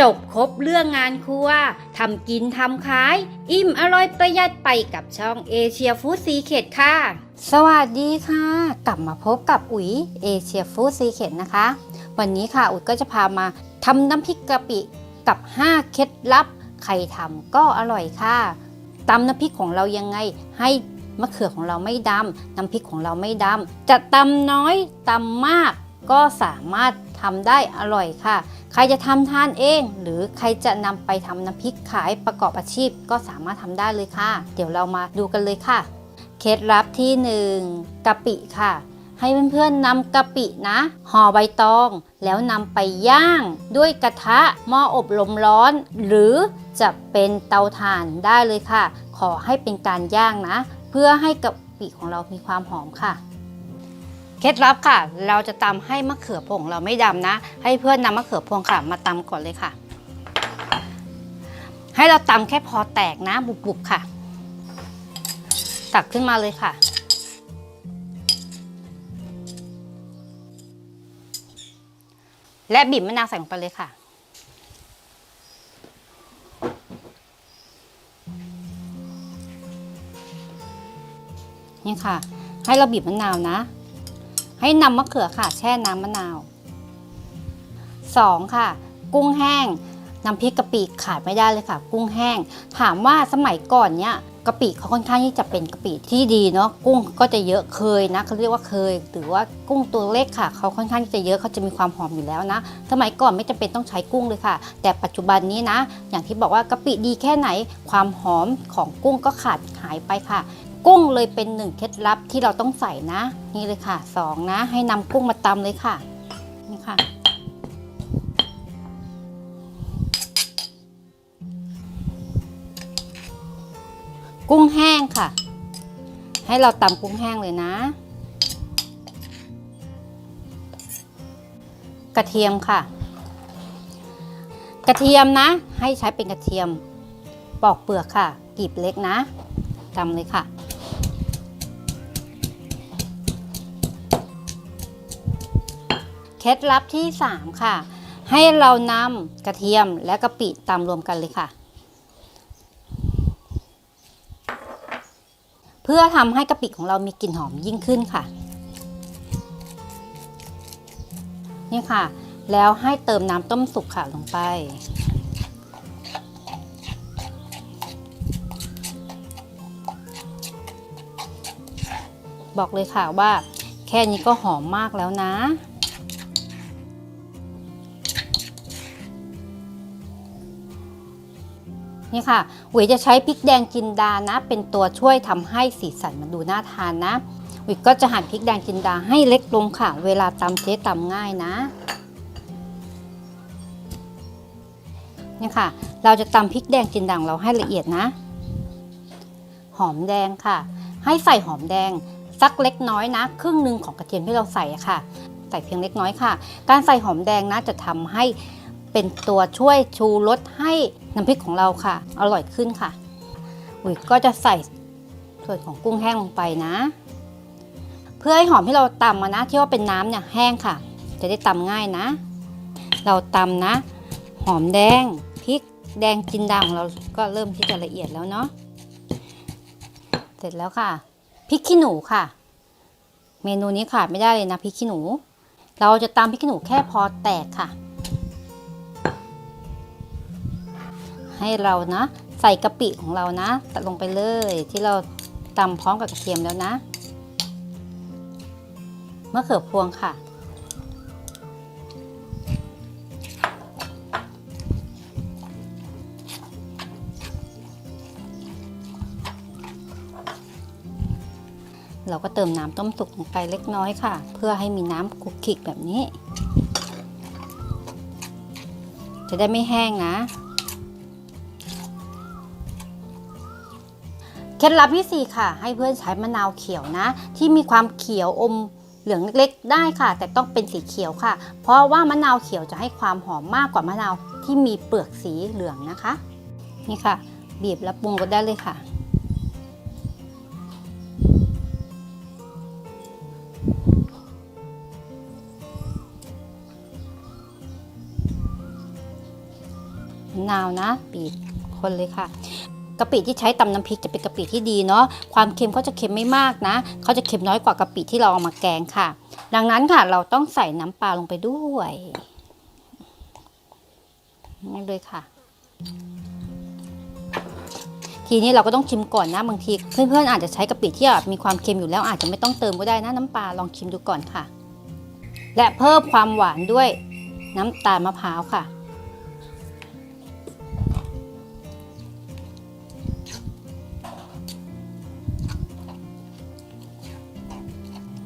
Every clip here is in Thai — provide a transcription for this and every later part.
จบครบเรื่องงานครัวทำกินทำขาย อิ่มอร่อยประหยัดไปกับช่องเอเชียฟู้ดซีเคดค่ะ สวัสดีค่ะ กลับมาพบกับอุ๋ยเอเชียฟู้ดซีเคดนะคะ วันนี้ค่ะอุ๋ยก็จะพามาทำน้ำพริกกะปิกับ 5 เคล็ดลับ ใครทำก็อร่อยค่ะตำน้ำพริกของเรายังไงให้มะเขือของเราไม่ดำน้ำพริกของเราไม่ดำจะตำน้อยตำมากก็สามารถทำได้อร่อยค่ะ ใครจะทำทานเอง หรือใครจะนำไปทำน้ำพริกขายประกอบอาชีพก็สามารถทำได้เลยค่ะ เดี๋ยวเรามาดูกันเลยค่ะ เคล็ดลับที่หนึ่งกะปิค่ะ ให้เพื่อนๆนำกะปินะห่อใบตอง แล้วนำไปย่าง ด้วยกระทะหม้ออบลมร้อน หรือจะเป็นเตาถ่านได้เลยค่ะ ขอให้เป็นการย่างนะ เพื่อให้กะปิของเรามีความหอมค่ะ เคล็ดลับค่ะ เราจะตำให้มะเขือพวงเราไม่ดำนะ ให้เพื่อนนำมะเขือพวงค่ะ มาตำก่อนเลยค่ะ ให้เราตำแค่พอแตกนะบุบๆค่ะ ตักขึ้นมาเลยค่ะ และบีบมะนาวใส่ลงไปเลยค่ะนี่ค่ะ ให้เราบีบมะนาวนะ ให้นำมะเขือค่ะ แช่น้ำมะนาว 2. ค่ะ กุ้งแห้งน้ำพริกกะปิขาดไม่ได้เลยค่ะ กุ้งแห้ง ถามว่าสมัยก่อนเนี้ยะปิเขาค่อนข้างที่จะเป็นกะปิที่ดีเนาะกุ้งก็จะเยอะเคยนะเขาเรียกว่าเคยหรือว่ากุ้งตัวเล็กค่ะเขาค่อนข้างที่จะเยอะเขาจะมีความหอมอยู่แล้วนะสมัยก่อนไม่จำเป็นต้องใช้กุ้งเลยค่ะ แต่ปัจจุบันนี้นะ อย่างที่บอกว่ากะปิดีแค่ไหน ความหอมของกุ้งก็ขาดหายไปค่ะ กุ้งเลยเป็นหนึ่งเคล็ดลับที่เราต้องใส่นะ นี่เลยค่ะสองนะ ให้นำกุ้งมาตำเลยค่ะนี่ค่ะ กุ้งแห้งค่ะ ให้เราตำกุ้งแห้งเลยนะ กระเทียมค่ะ กระเทียมนะ ให้ใช้เป็นกระเทียมปอกเปลือกค่ะกีบเล็กนะตำเลยค่ะ เคล็ดลับที่ 3 ค่ะ ให้เรานำกระเทียมและกะปิตำรวมกันเลยค่ะ พื่อทำให้กะปิของเรามีกลิ่นหอมยิ่งขึ้นค่ะนี่ค่ะ แล้วให้เติมน้ำต้มสุกค่ะลงไป บอกเลยค่ะว่า แค่นี้ก็หอมมากแล้วนะ นี่ค่ะหวิจะใช้พริกแดงจินดานะ เป็นตัวช่วยทำให้สีสันมันดูน่าทานนะหวิก็จะหั่นพริกแดงจินดาให้เล็กลงค่ะ เวลาตำเจ๊ตำง่ายนะนี่ค่ะ เราจะตำพริกแดงจินดาของเราให้ละเอียดนะ หอมแดงค่ะ ให้ใส่หอมแดงสักเล็กน้อยนะ ครึ่งหนึ่งของกระเทียมที่เราใส่ค่ะ ใส่เพียงเล็กน้อยค่ะ การใส่หอมแดงนะจะทำให้ เป็นตัวช่วยชูรสให้น้ำพริกของเราค่ะ อร่อยขึ้นค่ะอุ๋ยก็จะใส่ส่วนของกุ้งแห้งลงไปนะ เพื่อให้หอมที่เราตำมานะที่ว่าเป็นน้ำเนี่ยแห้งค่ะ จะได้ตำง่ายนะ เราตำนะ หอมแดงพริกแดงจินดาของเราก็เริ่มที่จะละเอียดแล้วเนาะเสร็จแล้วค่ะพริกขี้หนูค่ะ เมนูนี้ขาดไม่ได้เลยนะพริกขี้หนู เราจะตำพริกขี้หนูแค่พอแตกค่ะ ให้เรานะ ใส่กะปิของเรานะตัดลงไปเลยที่เราตำพร้อมกับกระเทียมแล้วนะมะเขือพวงค่ะ เราก็เติมน้ำต้มสุกลงไปเล็กน้อยค่ะ เพื่อให้มีน้ำคุกคิกแบบนี้ จะได้ไม่แห้งนะ เคล็ดลับที่ 4 ค่ะ ให้เพื่อนใช้มะนาวเขียวนะ ที่มีความเขียวอมเหลืองเล็กๆได้ค่ะ แต่ต้องเป็นสีเขียวค่ะ เพราะว่ามะนาวเขียวจะให้ความหอมมากกว่ามะนาวที่มีเปลือกสีเหลืองนะคะ นี่ค่ะ บีบแล้วปรุงก็ได้เลยค่ะมะนาวนะบีบคนเลยค่ะ กะปิที่ใช้ตำน้ำพริกจะเป็นกะปิที่ดีเนาะความเค็มเขาจะเค็มไม่มากนะเขาจะเค็มน้อยกว่ากะปิที่เราเอามาแกงค่ะ ดังนั้นค่ะเราต้องใส่น้ำปลาลงไปด้วยนี่เลยค่ะ ทีนี้เราก็ต้องชิมก่อนนะบางที เพื่อนๆอาจจะใช้กะปิที่มีความเค็มอยู่แล้วอาจจะไม่ต้องเติมก็ได้นะน้ำปลาลองชิมดูก่อนค่ะ และเพิ่มความหวานด้วยน้ำตาลมะพร้าวค่ะ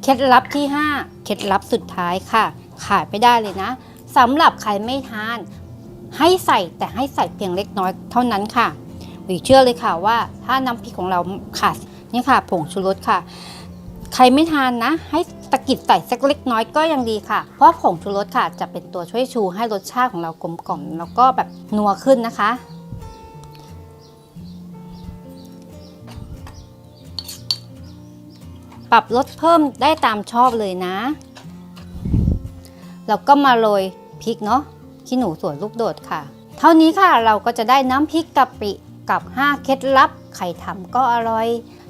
เคล็ดลับที่ 5 เคล็ดลับสุดท้ายค่ะ ขาดไม่ได้เลยนะสำหรับใครไม่ทาน ให้ใส่แต่ให้ใส่เพียงเล็กน้อยเท่านั้นค่ะวีเชื่อเลยค่ะว่าถ้าน้ำพริกของเราขาดนี่ค่ะ ผงชูรสค่ะ ใครไม่ทานนะ ให้ตะกิดใส่สักเล็กน้อยก็ยังดีค่ะ เพราะผงชูรสค่ะ จะเป็นตัวช่วยชูให้รสชาติของเรากลมกล่อมแล้วก็แบบนัวขึ้นนะคะ ปรับรสเพิ่มได้ตามชอบเลยนะ แล้วก็มาโรยพริกเนาะขี้หนูสวนลูกโดดค่ะ เท่านี้ค่ะเราก็จะได้น้ำพริกกะปิกับ 5 เคล็ดลับใครทำก็อร่อย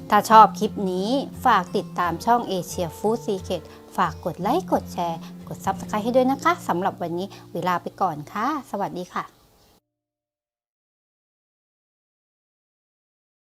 ถ้าชอบคลิปนี้ฝากติดตามช่อง Asia Food Secret ฝากกดไลค์ กดแชร์ กด Subscribe ให้ด้วยนะคะสำหรับวันนี้เวลาไปก่อนค่ะ สวัสดีค่ะ